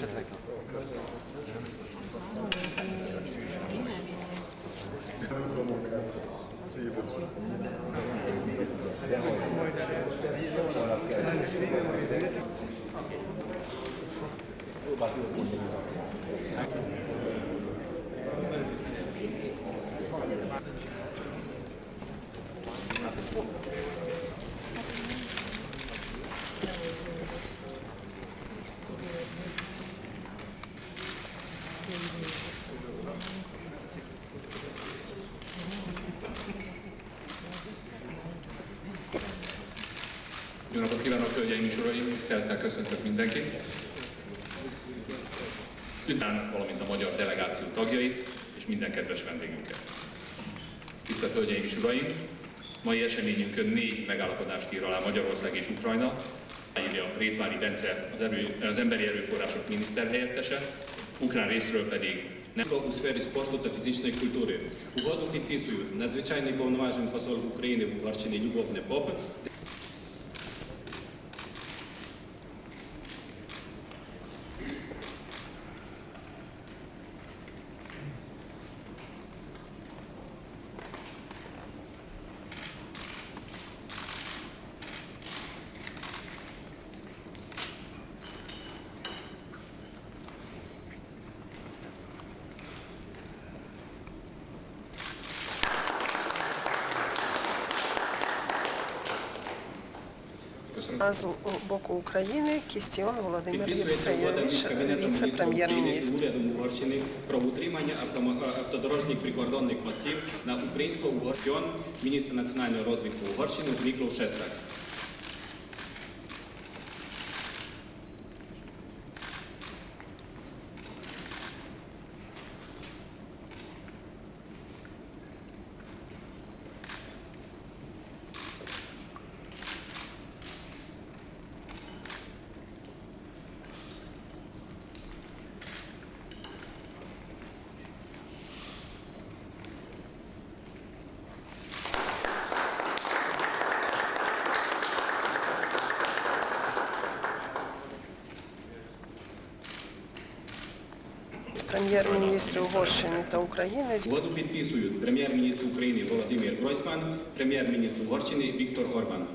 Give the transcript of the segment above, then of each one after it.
Châtelac. Hein. Jó napot kívánok, hölgyeim és uraim! Tisztelettel köszöntök mindenkit! Után, valamint a magyar delegáció tagjait és minden kedves vendégünket. Tisztelt hölgyeim és uraim! Mai eseményünkön négy megállapodást ír alá Magyarország és Ukrajna. Írja Rétvári Bence, az, erő, az emberi erőforrások miniszterhelyettese, ukrán részről pedig nem у сфері спорту та фізичної культури. Угоду підписують надзвичайний повноважений посол України в Угорщині Любов Непоп з боку України Кістіон Володимир і віце-прем'єр-міністр. урядом Угорщини про утримання автодорожніх прикордонних мостів на українсько-угорський міністр національної розвитку Угорщини Міклов Шестрак. Прем'єр-міністри Угорщини та України Угоду підписують прем'єр-міністр України Володимир Гройсман, прем'єр-міністр Угорщини Віктор Орбан.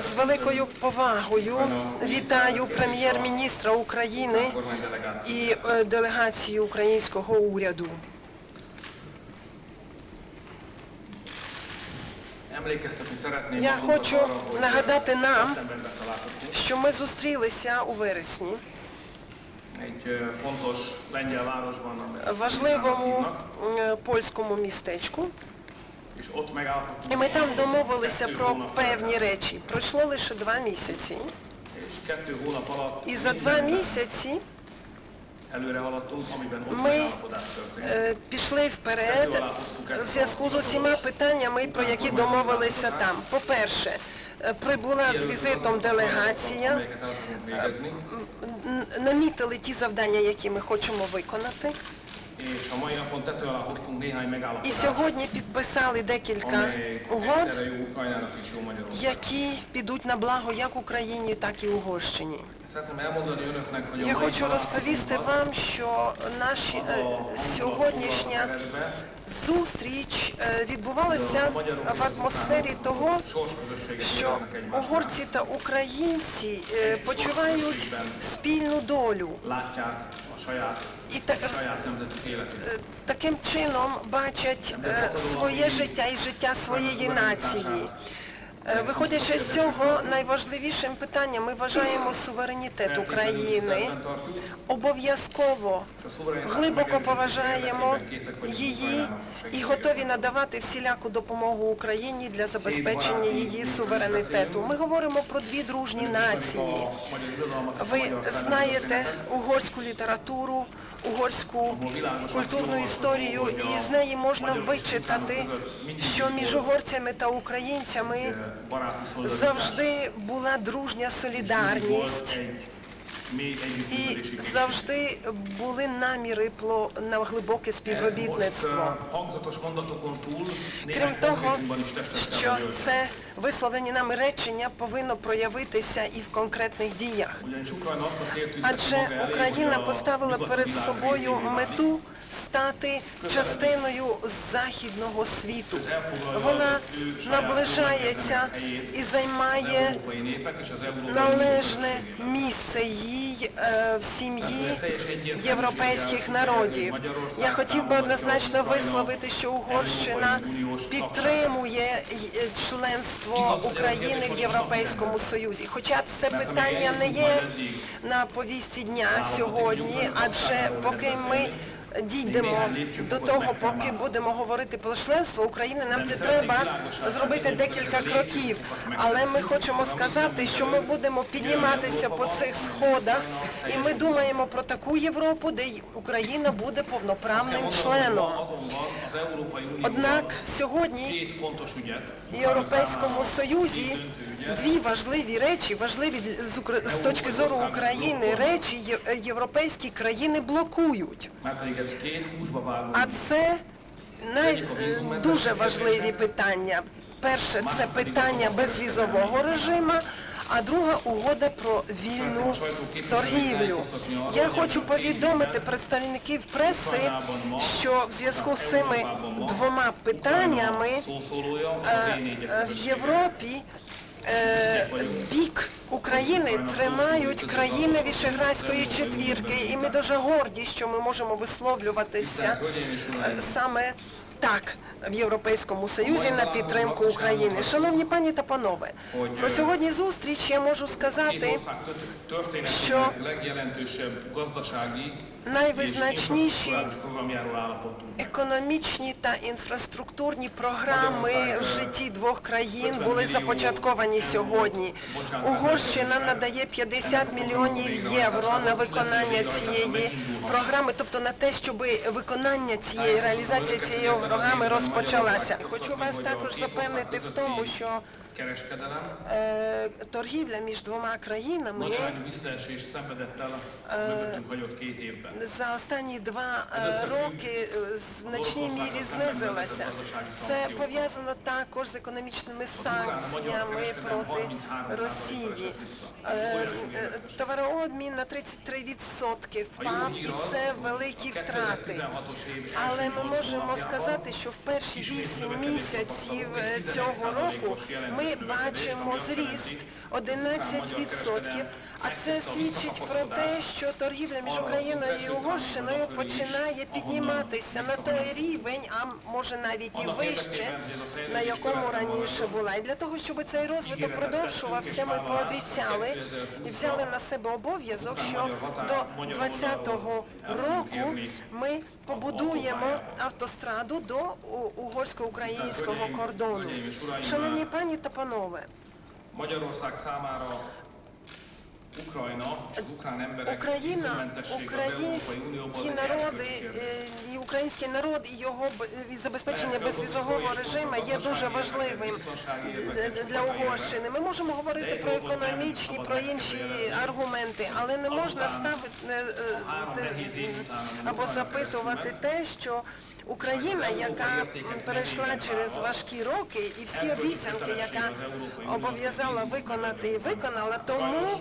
З великою повагою вітаю прем'єр-міністра України і е, делегацію українського уряду. Я хочу nagадати нам, що ми зустрілися у вересні városban, amelyet важливому е, польському містечку. І ми там домовилися про певні речі. Пройшло лише два місяці. І за два місяці Ми е, пішли вперед. В зв'язку з усіма питаннями, про які домовилися там. По-перше, е, прибула з візитом делегація, н- намітили ті завдання, які ми хочемо виконати. І сьогодні підписали декілька угод, які підуть на благо як Україні, так і Угорщині. Я хочу розповісти вам, що наші е, сьогоднішня зустріч е, відбувалася в атмосфері того, що угорці та українці е, почувають спільну долю. І та, таким чином бачать е, своє життя і життя своєї нації. Е, Виходячи з цього, найважливішим питанням ми вважаємо суверенітет України. Обов'язково глибоко поважаємо її і готові надавати всіляку допомогу Україні для забезпечення її суверенітету. Ми говоримо про дві дружні нації. Ви знаєте угорську літературу, угорську культурну історію, і з неї можна вичитати, що між угорцями та українцями. Завжди була дружня солідарність. І завжди були наміри на глибоке співробітництво. eh, Крім того, що це висловлені нами речення повинно проявитися і в конкретних діях. Адже Україна поставила перед собою мету стати частиною західного світу. Вона наближається і займає належне місце їй е, в сім'ї європейських народів. Я хотів би однозначно висловити, що Угорщина підтримує е, членство України в Європейському Союзі. Хоча це питання не є на повісті дня сьогодні, адже поки ми дійдемо до того, поки будемо говорити про членство України, нам це треба зробити декілька кроків. Але ми хочемо сказати, що ми будемо підніматися по цих сходах, і ми думаємо про таку Європу, де Україна буде повноправним членом. Однак сьогодні в Європейському Союзі дві важливі речі, важливі з, точки зору України речі європейські країни блокують. А це най, дуже важливі питання. Перше це питання безвізового режиму, а друга угода про вільну торгівлю. Я хочу повідомити представників преси, що в зв'язку з цими двома питаннями е, V4-ek е, в Європі е, бік України тримають країни Вішеградської четвірки, і ми дуже горді, що ми можемо висловлюватися е, саме так в Європейському Союзі на підтримку України. Шановні пані та панове, про сьогодні зустріч я можу сказати Що? найвизначніші. Економічні та інфраструктурні програми в житті двох країн були започатковані сьогодні. Угорщина надає 50 мільйонів євро на виконання цієї програми, тобто на те, щоб виконання цієї реалізація цієї програми розпочалася. Хочу вас також запевнити в тому, що Kereskedelem е, торгівля між двома країнами nagyarányú visszaesés szenvedett el a mögöttünk hagyott két évben. за останні два е, роки е, в значній мірі знизилася. Це пов'язано також з економічними санкціями проти Росії. Е, е, Товарообмін на 33% впав, і це великі втрати. Але ми можемо сказати, що в перші вісім місяців е, цього року ми бачимо зріст 11%, а це свідчить про те, що торгівля між Україною і Угорщиною починає підніматися на той рівень, а може навіть і вище, на якому раніше була. І для того, щоб цей розвиток продовжувався, ми пообіцяли і взяли на себе обов'язок, що до 2020 року ми побудуємо автостраду до угорсько-українського кордону. Шановні пані та панове, Magyarország számára Україна, українські народи, е, і український народ і його і забезпечення безвізового режиму є дуже важливим для Угорщини. Ми можемо говорити про економічні, про інші аргументи, але не можна ставити е, е, або запитувати те, що Україна, яка перейшла через важкі роки, і всі обіцянки, яка обов'язала виконати і виконала, тому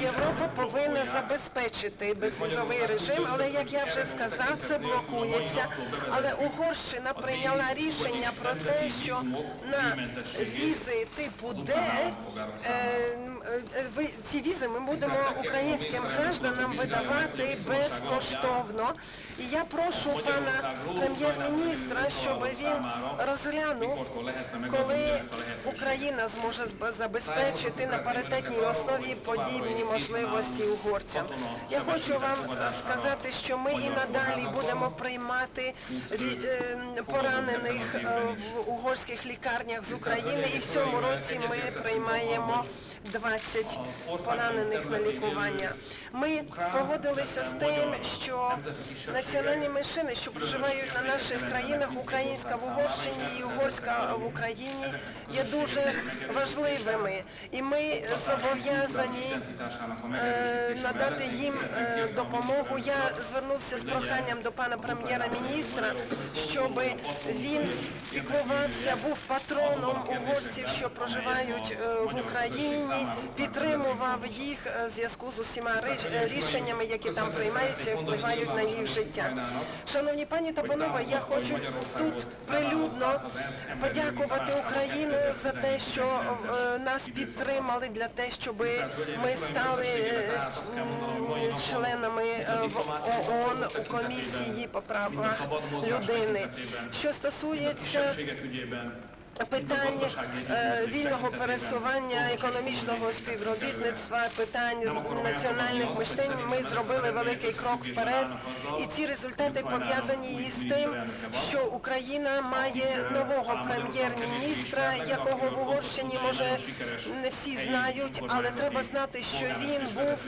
Європа повинна забезпечити безвізовий режим, але як я вже сказав, це блокується. Але Угорщина прийняла рішення про те, що на візи типу Д е, е, ці візи ми будемо українським гражданам видавати безкоштовно. І я прошу пана прем'єр-міністра, щоб він розглянув, коли Україна зможе забезпечити на паритетній основі подібні можливості угорцям. Я хочу вам е, сказати, що ми і надалі будемо приймати е, поранених е, в угорських лікарнях з України, і в цьому році ми приймаємо 20 поранених на лікування. Ми погодилися з тим, що національні меншини, що проживають на наших країнах, українська в Угорщині і угорська в Україні, є дуже важливими, і ми зобов'язані е, надати їм е, допомогу. Я звернувся з проханням до пана прем'єра-міністра, щоб він піклувався, був патроном угорців, що проживають е, в Україні, підтримував їх в зв'язку з усіма рішеннями, які там приймаються і впливають на їх життя. Шановні пані та панове, я хочу тут прилюдно подякувати Україну за те, що е, нас підтримали для те, щоб ми стали е, членами е, в ООН у комісії по правах людини. Що стосується питань е, вільного пересування, економічного співробітництва, питань національних миштин, ми зробили великий крок вперед. І ці результати пов'язані із тим, що Україна має нового прем'єр-міністра, якого в Угорщині може не всі знають, але треба знати, що він був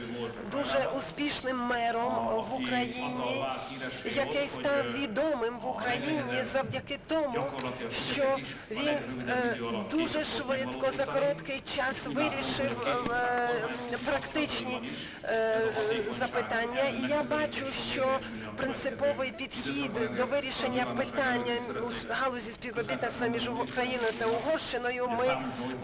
дуже успішним мером в Україні, який став відомим в Україні завдяки тому, що він дуже швидко за короткий час вирішив е, практичні е, запитання. І я бачу, що принциповий підхід до вирішення питання у галузі співробітництва між Україною та Угорщиною ми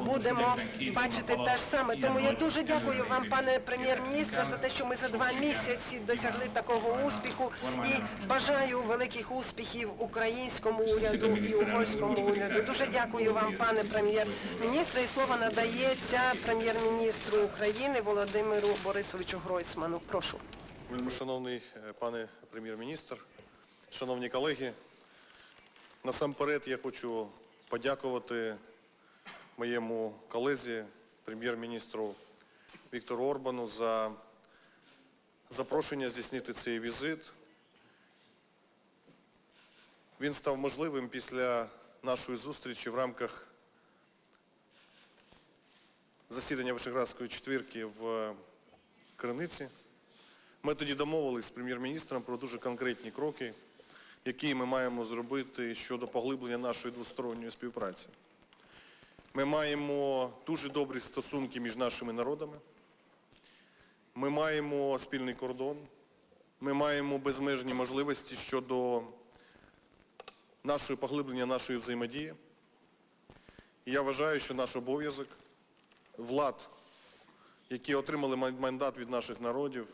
будемо бачити те ж саме. Тому я дуже дякую вам, пане прем'єр-міністре, за те, що ми за два місяці досягли такого успіху і бажаю великих успіхів українському уряду і угорському уряду. Дуже дякую вам, пане прем'єр-міністре. І слово надається прем'єр-міністру України Володимиру Борисовичу Гройсману. Прошу. Вельмишановний е, пане прем'єр-міністр, шановні колеги, насамперед я хочу подякувати моєму колезі, прем'єр-міністру Віктору Орбану за запрошення здійснити цей візит. Він став можливим після нашої зустрічі в рамках засідання Вишеградської четвірки в Криниці. Ми тоді домовились з прем'єр-міністром про дуже конкретні кроки, які ми маємо зробити щодо поглиблення нашої двосторонньої співпраці. Ми маємо дуже добрі стосунки між нашими народами. Ми маємо спільний кордон. Ми маємо безмежні можливості щодо нашої поглиблення нашої взаємодії. І я вважаю, що наш обов'язок влад, які отримали мандат від наших народів,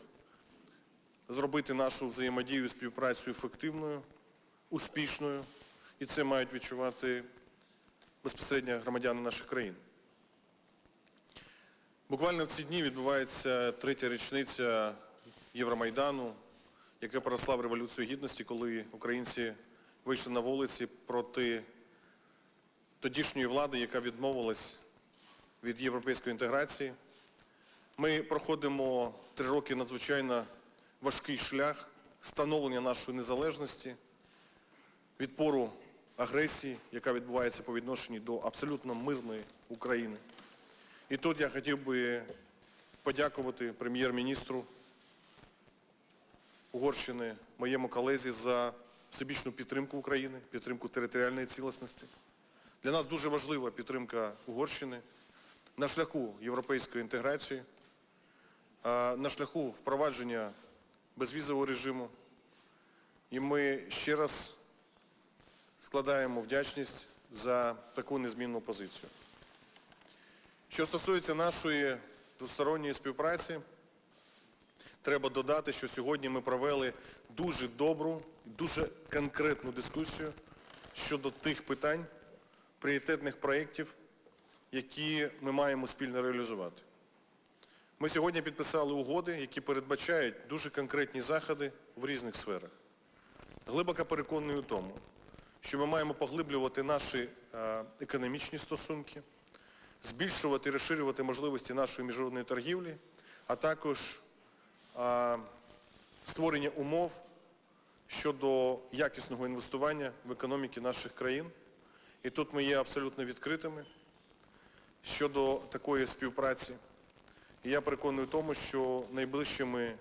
зробити нашу взаємодію і співпрацю ефективною, успішною, і це мають відчувати безпосередньо громадяни наших країн. Буквально в ці дні відбувається третя річниця Євромайдану, яка поросла в Революцію Гідності, коли українці вийшли на вулиці проти тодішньої влади, яка відмовилась від європейської інтеграції. Ми проходимо три роки надзвичайно важкий шлях становлення нашої незалежності, відпору агресії, яка відбувається по відношенню до абсолютно мирної України. І тут я хотів би подякувати прем'єр-міністру Угорщини, моєму колезі за всебічну підтримку України, підтримку територіальної цілісності. Для нас дуже важлива підтримка Угорщини на шляху європейської інтеграції, на шляху впровадження безвізового режиму. І ми ще раз складаємо вдячність за таку незмінну позицію. Що стосується нашої двосторонньої співпраці треба додати, що сьогодні ми провели дуже добру, дуже конкретну дискусію щодо тих питань, пріоритетних проєктів, які ми маємо спільно реалізувати. Ми сьогодні підписали угоди, які передбачають дуже конкретні заходи в різних сферах. Глибоко переконаний у тому, що ми маємо поглиблювати наші е, економічні стосунки, збільшувати і розширювати можливості нашої міжнародної торгівлі, а також створення умов щодо якісного інвестування в економіки наших країн. І тут ми є абсолютно відкритими щодо такої співпраці. І я переконаний в тому, що найближчими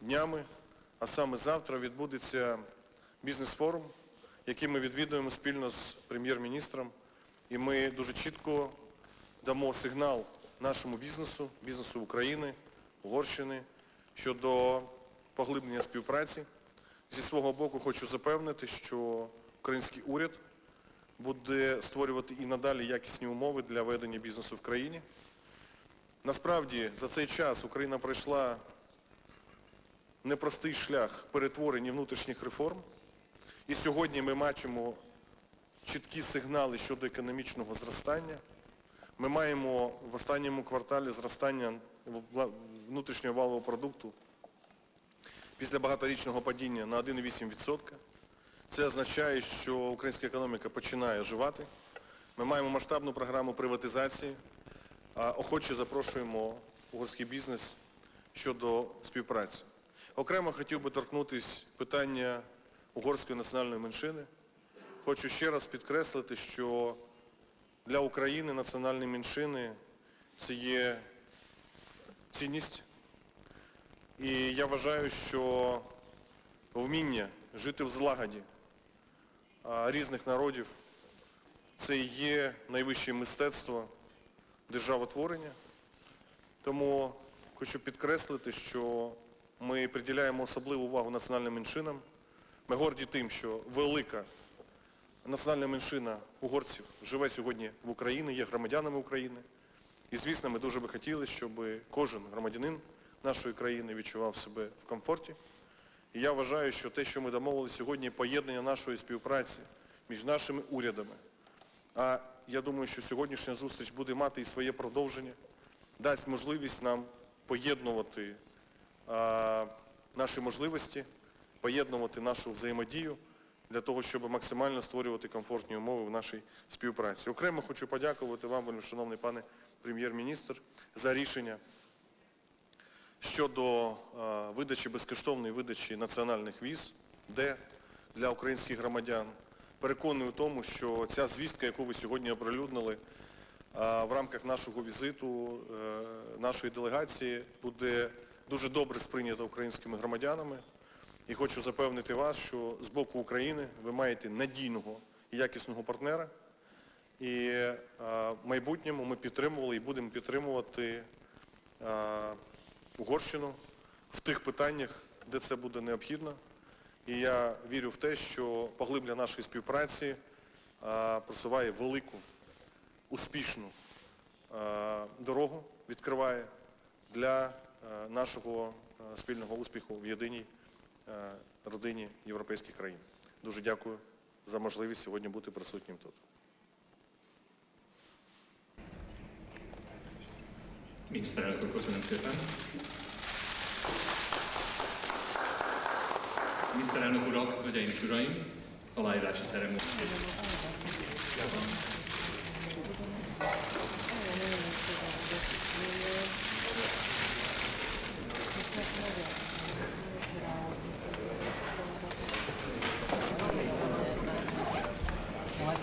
днями, а саме завтра, відбудеться бізнес-форум, який ми відвідуємо спільно з прем'єр-міністром. І ми дуже чітко дамо сигнал нашому бізнесу, бізнесу України, Угорщини щодо поглиблення співпраці. Зі свого боку хочу запевнити, що український уряд буде створювати і надалі якісні умови для ведення бізнесу в країні. Насправді за цей час Україна пройшла непростий шлях перетворення внутрішніх реформ. І сьогодні ми бачимо чіткі сигнали щодо економічного зростання. Ми маємо в останньому кварталі зростання внутрішнього валового продукту після багаторічного падіння на 1,8%. Це означає, що українська економіка починає оживати. Ми маємо масштабну програму приватизації. А Охоче запрошуємо угорський бізнес щодо співпраці. Окремо хотів би торкнутися питання угорської національної меншини. Хочу ще раз підкреслити, що для України національні меншини це є цінність. І я вважаю, що вміння жити в злагоді різних народів це є найвище мистецтво державотворення. Тому хочу підкреслити, що ми приділяємо особливу увагу національним меншинам. Ми горді тим, що велика національна меншина угорців живе сьогодні в Україні, є громадянами України. І, звісно, ми дуже би хотіли, щоб кожен громадянин нашої країни відчував себе в комфорті. І я вважаю, що те, що ми домовили сьогодні, поєднання нашої співпраці між нашими урядами, а я думаю, що сьогоднішня зустріч буде мати і своє продовження, дасть можливість нам поєднувати а, наші можливості, поєднувати нашу взаємодію для того, щоб максимально створювати комфортні умови в нашій співпраці. Окремо хочу подякувати вам, вельмишановний пане прем'єр-міністр, за рішення щодо е, видачі безкоштовної видачі національних віз, де для українських громадян. Переконую в тому, що ця звістка, яку ви сьогодні оприлюднили е, в рамках нашого візиту, е, нашої делегації, буде дуже добре сприйнята українськими громадянами. І хочу запевнити вас, що з боку України ви маєте надійного і якісного партнера. І е, в майбутньому ми підтримували і будемо підтримувати е, Угорщину в тих питаннях, де це буде необхідно. І я вірю в те, що поглиблення нашої співпраці е, просуває велику, успішну дорогу, відкриває для нашого спільного успіху в єдиній родині європейських країн. Дуже дякую за можливість сьогодні бути присутнім тут. Miniszterelnök úr, köszönöm szépen. Miniszterelnök urak, hölgyeim és uraim, az aláírási ceremónia.